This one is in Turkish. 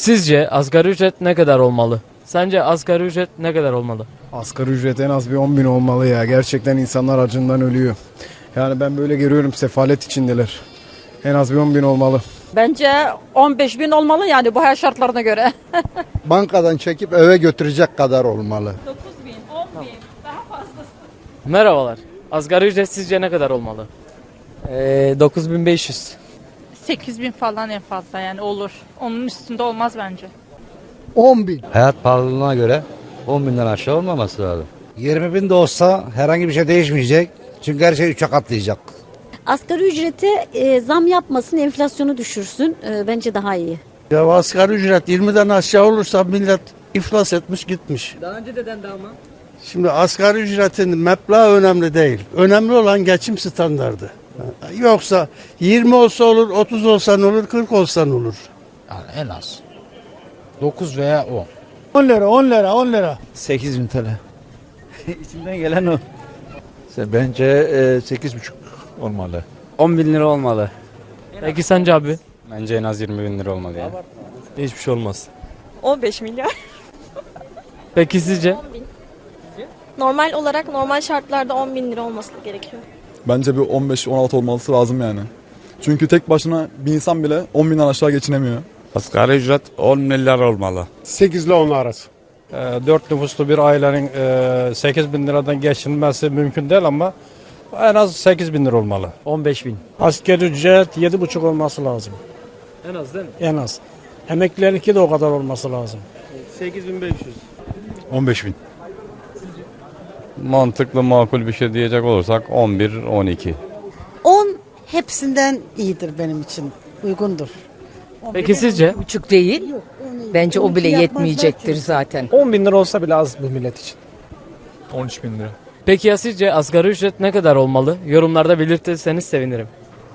Sizce asgari ücret ne kadar olmalı? Sence asgari ücret ne kadar olmalı? Asgari ücret en az bir 10 bin olmalı ya. Gerçekten insanlar acından ölüyor. Yani ben böyle görüyorum sefalet içindeler. En az bir 10 bin olmalı. Bence 15 bin olmalı yani bu hayat şartlarına göre. bankadan çekip eve götürecek kadar olmalı. Merhabalar. Asgari ücret sizce ne kadar olmalı? Ee, 9500. 8000 falan en fazla yani olur. Onun üstünde olmaz bence. 10 bin. Hayat pahalılığına göre 10 binden aşağı olmaması lazım. 20 bin de olsa herhangi bir şey değişmeyecek. Çünkü her şey 3'e katlayacak. Asgari ücrete e, zam yapmasın, enflasyonu düşürsün. E, bence daha iyi. Ya asgari ücret 20'den aşağı olursa millet iflas etmiş gitmiş. Daha önce de dendi ama. Şimdi asgari ücretin meblağı önemli değil. Önemli olan geçim standardı. Yoksa 20 olsa olur, 30 olsa ne olur, 40 olsa ne olur. Yani en az. 9 veya 10. 10 lira 10 lira 10 lira. 8000 TL. İçimden gelen o. Bence 8,5 olmalı. 10 bin lira olmalı. Peki sence abi? Bence en az 20 bin lira olmalı ya. Hiçbir şey olmaz. 15 milyar. Peki sizce? Normal olarak normal şartlarda 10 bin lira olması gerekiyor. Bence bir 15-16 olması lazım yani. Çünkü tek başına bir insan bile 10 binden aşağı geçinemiyor. Asgari ücret 10 milyar olmalı. 8 ile 10 arası. 4 nüfuslu bir ailenin 8 bin liradan geçinmesi mümkün değil ama en az 8 bin lira olmalı. 15 bin. Asgari ücret 7,5 olması lazım. En az değil mi? En az. Emeklilerinki de o kadar olması lazım. 15 bin. Mantıklı makul bir şey diyecek olursak 11-12. 10 hepsinden iyidir benim için. Uygundur. Peki sizce? Buçuk değil. Bence o bile yetmeyecektir zaten. 10 bin lira olsa bile az bu millet için. 13 bin lira. Peki ya sizce asgari ücret ne kadar olmalı? Yorumlarda belirtirseniz sevinirim.